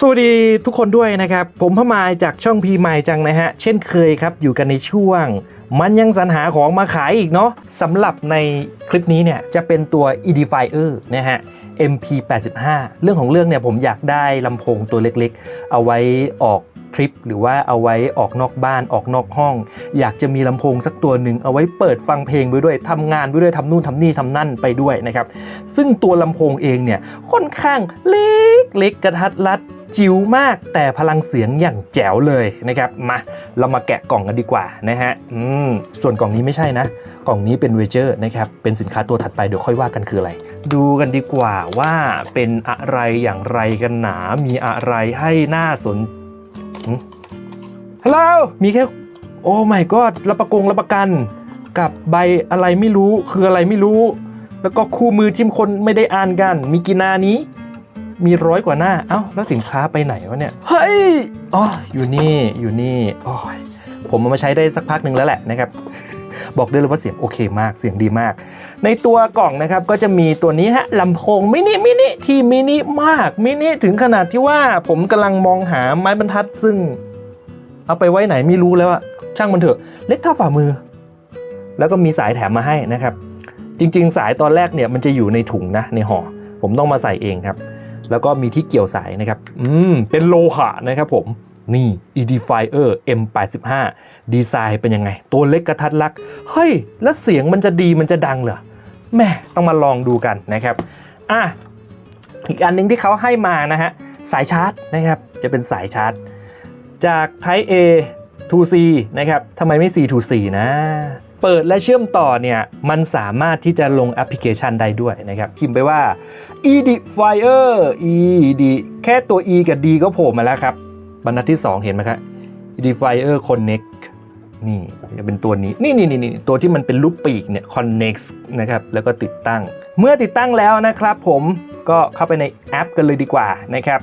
สวัสดีทุกคนด้วยนะครับ ผมพมายจากช่องพีมายจังนะฮะ เช่นเคยครับ อยู่กันในช่วง มันยังสรรหาของมาขายอีกเนาะสำหรับในคลิปนี้เนี่ยจะเป็นตัว Edifier นะฮะ MP85 เรื่องของเรื่องเนี่ยผมอยากได้ลำโพงตัวเล็กๆ เอาไว้ออก ทริปหรือว่าเอาไว้ออกนอกบ้านออกนอกห้อง อยากจะมีลำโพงสักตัวหนึ่งเอาไว้เปิดฟังเพลงไปด้วยทำงานไปด้วยทำนู่นทำนี่ทำนั่นไปด้วยนะครับ ซึ่งตัวลำโพงเองเนี่ยค่อนข้างเล็กเล็กกระทัดรัดจิ๋วมากแต่พลังเสียงอย่างแจ๋วเลยนะครับมาเรามาแกะกล่องกันดีกว่านะฮะอืมส่วนกล่องนี้ไม่ใช่นะ กล่องนี้เป็นเวเจอร์นะครับเป็นสินค้าตัวถัดไปเดี๋ยวค่อยว่ากันคืออะไร ดูกันดีกว่าว่าเป็นอะไรอย่างไรกันหนา มีอะไรให้น่าสน ฮัลโหลมีแค่ โอ้ไม่ก็รับประกงรับประกัน กับใบอะไรไม่รู้คืออะไรไม่รู้ แล้วก็คู่มือทีมคนไม่ได้อ่านกัน มีกี่หนานี้ มีร้อยกว่าหน้า เอ้า แล้วสินค้าไปไหนวะเนี่ย เฮ้ย อ๋อ อยู่นี่ อยู่นี่ โอ้ยผมเอามาใช้ได้สักพักหนึ่งแล้วแหละนะครับ บอกได้เลยว่าเสียงโอเคมากเสียงดีมาก ในตัวกล่องนะครับก็จะมีตัวนี้ฮะลำโพงมินิมินิที่มินิมากมินิถึงขนาดที่ว่าผมกำลังมองหาไม้บรรทัดซึ่ง เอาไปไว้ไหนไม่รู้แล้วอะช่างมันเถอะ เล็กเท่าฝ่ามือ แล้วก็มีสายแถมมาให้นะครับ จริง ๆ สายตอนแรกเนี่ยมันจะอยู่ในถุงนะในห่อผมต้องมาใส่เองครับ แล้วก็มีที่เกี่ยวสายนะครับ อืมเป็นโลหะนะครับผม นี่ Edifier M85 ดีไซน์เป็นยังไง ตัวเล็กกระทัดรักเฮ้ย แล้วเสียงมันจะดีมันจะดังเหรอแม่ต้องมาลองดูกันนะครับอะอีกอันหนึงที่เขาให้มานะฮะ สายชาร์จนะครับ จะเป็นสายชาร์จ จาก Type A to C นะครับทำไมไม่ C to C นะเปิดและเชื่อมต่อเนี่ย มันสามารถที่จะลงแอปพลิเคชันได้ด้วยนะครับ พิมพ์ไปว่า Edifier Ed แค่ตัว E กับ D ก็โผล่มาแล้วครับ บรรทัดที่ 2 เห็นไหมครับ Edifier Connect นี่จะเป็นตัวนี้นี่นี่นี่นี่ตัวที่มันเป็นรูปปีกเนี่ย Connect นะครับ แล้วก็ติดตั้ง เมื่อติดตั้งแล้วนะครับผมก็เข้าไปในแอปกันเลยดีกว่านะครับ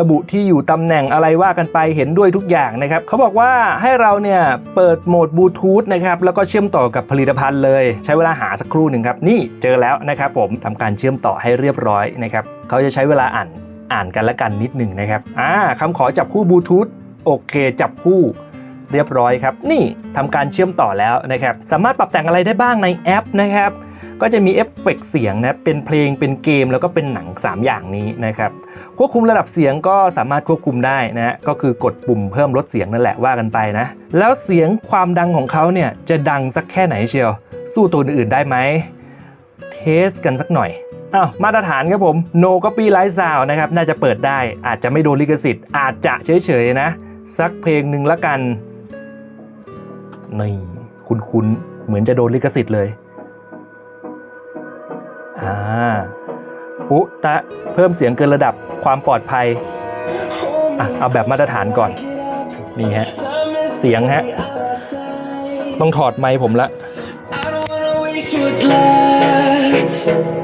ระบุที่อยู่ตำแหน่งอะไรว่ากันไปเห็นด้วยทุกอย่างนะครับเขาบอกว่าให้เราเนี่ยเปิดโหมดบลูทูธนะครับแล้วก็เชื่อมต่อกับผลิตภัณฑ์เลย ใช้เวลาหาสักครู่หนึ่งครับ นี่เจอแล้วนะครับผมทำการเชื่อมต่อให้เรียบร้อยนะครับเขาจะใช้เวลาอ่าน อ่านกันและกันนิดหนึ่งนะครับอ่าคำขอจับคู่บลูทูธโอเคจับคู่เรียบร้อยครับ นี่ทำการเชื่อมต่อแล้วนะครับ สามารถปรับแต่งอะไรได้บ้างในแอปนะครับ ก็จะมีเอฟเฟกเสียงนะเป็นเพลงเป็นเกมแล้วก็เป็นหนัง 3 อย่างนี้นะครับ ควบคุมระดับเสียงก็สามารถควบคุมได้นะก็คือกดปุ่มเพิ่มลดเสียงนั่นแหละว่ากันไปนะ แล้วเสียงความดังของเขาเนี่ยจะดังสักแค่ไหนเชียว สู้ตัวอื่นได้ไหมเทสกันสักหน่อย อ้าวมาตรฐานครับผม no copyright sound นะครับ น่าจะเปิดได้ อาจจะไม่โดนลิขสิทธิ์ อาจจะเฉยๆนะ สักเพลงหนึ่งละกัน นี่ คุ้นๆ เหมือนจะโดนลิขสิทธิ์เลย อ่าอุตะเพิ่มเสียงเกินระดับความปลอดภัย อะ เอาแบบมาตรฐานก่อน นี่ฮะ เสียงฮะ ต้องถอดไมค์ผมละ I don't wanna waste what's left.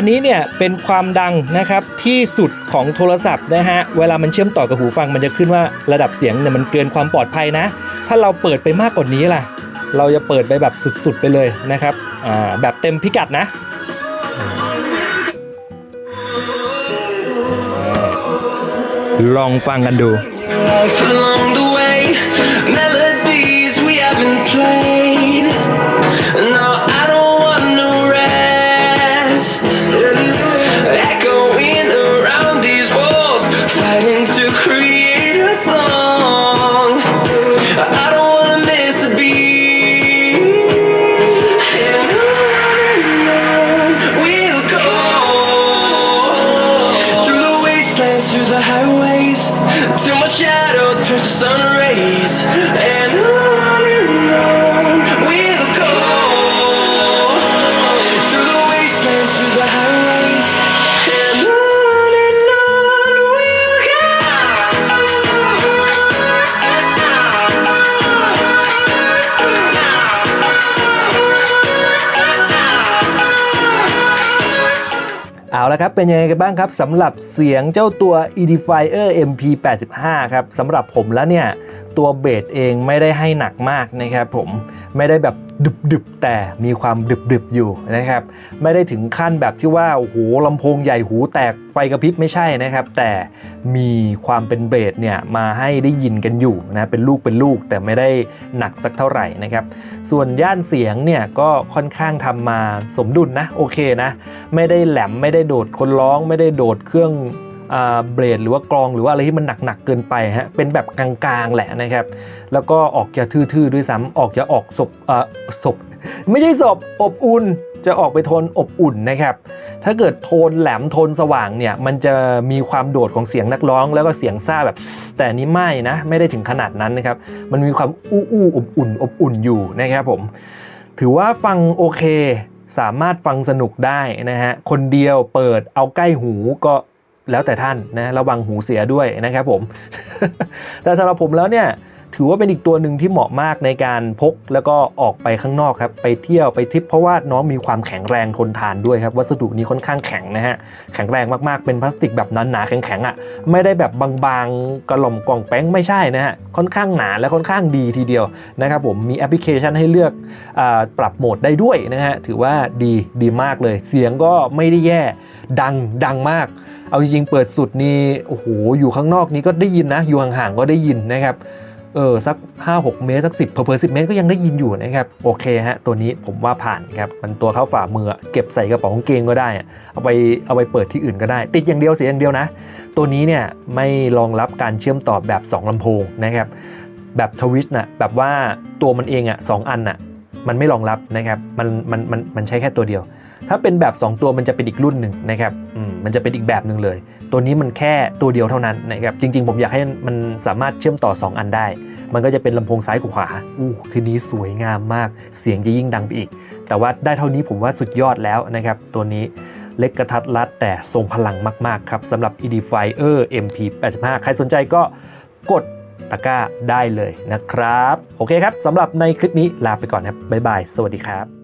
อันนี้เนี่ยเป็นความดังนะครับที่สุดของโทรศัพท์นะฮะเวลามันเชื่อมต่อกับหูฟังมันจะขึ้นว่าระดับเสียงเนี่ยมันเกินความปลอดภัยนะ ถ้าเราเปิดไปมากกว่านี้ล่ะ เราจะเปิดไปแบบสุดๆไปเลยนะครับอ่าแบบเต็มพิกัดนะลองฟังกันดู เอาละครับ เป็นยังไงกันบ้างครับสำหรับเสียงเจ้าตัว Edifier MP85 ครับสำหรับผมแล้วเนี่ย ตัวเบสเองไม่ได้ให้หนักมากนะครับผมไม่ได้แบบดึบๆแต่มีความดึบๆอยู่นะครับ ไม่ได้ถึงขั้นแบบที่ว่าโอ้โหลำโพงใหญ่หูแตกไฟกระพริบไม่ใช่นะครับ แต่มีความเป็นเบสเนี่ยมาให้ได้ยินกันอยู่นะเป็นลูกเป็นลูกแต่ไม่ได้หนักสักเท่าไหร่นะครับ ส่วนย่านเสียงเนี่ยก็ค่อนข้างทำมาสมดุลนะโอเคนะ ไม่ได้แหลมไม่ได้โดดคนร้อง ไม่ได้โดดเครื่อง เบรดหรือว่ากรองหรือว่าอะไรที่มันหนักๆเกินไปฮะเป็นแบบกลางๆแหละนะครับ แล้วก็ออกจะทื่อๆด้วยซ้ำออกจะออกศพศพไม่ใช่ศพอบอุ่นจะออกไปโทนอบอุ่นนะครับ ถ้าเกิดโทนแหลมโทนสว่างเนี่ย มันจะมีความโดดของเสียงนักร้อง แล้วก็เสียงซ่าแบบ แต่นนี้ไม่นะ ไม่ได้ถึงขนาดนั้นนะครับ มันมีความอู้อู้อบอุ่นอบอุ่นอยู่นะครับผม ถือว่าฟังโอเค สามารถฟังสนุกได้นะฮะ คนเดียวเปิดเอาใกล้หูก็ แล้วแต่ท่านนะระวังหูเสียด้วยนะครับผม แต่สำหรับผมแล้วเนี่ย ถือว่าเป็นอีกตัวหนึ่งที่เหมาะมากในการพก แล้วก็ออกไปข้างนอกครับ ไปเที่ยวไปทริปเพราะว่าน้องมีความแข็งแรงทนทานด้วยครับ วัสดุนี้ค่อนข้างแข็งนะฮะ แข็งแรงมากๆ เป็นพลาสติกแบบนั้นหนาแข็งๆอะ ไม่ได้แบบบางๆ กระหล่อมกล่องแป้งไม่ใช่นะฮะ ค่อนข้างหนาและค่อนข้างดีทีเดียวนะครับผม มีแอปพลิเคชันให้เลือกอปรับโหมดได้ด้วยนะฮะ ถือว่าดีดีมากเลย เสียงก็ไม่ได้แย่ ดังดังมาก เอาจริงๆ เปิดสุดนี่ โอ้โห อยู่ข้างนอกนี้ก็ได้ยินนะ อยู่ห่างๆ ก็ได้ยินนะครับ เออสัก 5-6 เมตรสัก 10เพอเพอสิเมตรก็ยังได้ยินอยู่นะครับโอเคฮะตัวนี้ผมว่าผ่านครับมันตัวเข้าฝ่ามือเก็บใส่กระเป๋าของเกงก็ได้อะเอาไปเอาไปเปิดที่อื่นก็ได้ ติดอย่างเดียวเสียอย่างเดียวนะ ตัวนี้เนี่ยไม่รองรับการเชื่อมต่อแบบ 2ลำโพงนะครับแบบทวิสต์น่ะแบบว่าตัวมันเองอะสองอันน่ะ มันไม่รองรับนะครับมันมันมันมันใช้แค่ตัวเดียว ถ้าเป็นแบบ 2 ตัวมันจะเป็นอีกรุ่นหนึ่งนะครับอืมมันจะเป็นอีกแบบหนึ่งเลย ตัวนี้มันแค่ตัวเดียวเท่านั้นนะครับจริง ๆ ผมอยากให้มันสามารถเชื่อมต่อ 2 อันได้ มันก็จะเป็นลำโพงซ้ายกับขวาอู้ทีนี้สวยงามมาก เสียงจะยิ่งดังไปอีก แต่ว่าได้เท่านี้ผมว่าสุดยอดแล้วนะครับตัวนี้เล็กกระทัดรัดแต่ทรงพลังมาก ๆ ครับสำหรับ Edifier MP85 ใครสนใจก็กด ตะกร้าได้เลยนะครับ โอเคครับสำหรับในคลิปนี้ลาไปก่อนครับบ๊ายบาย สวัสดีครับ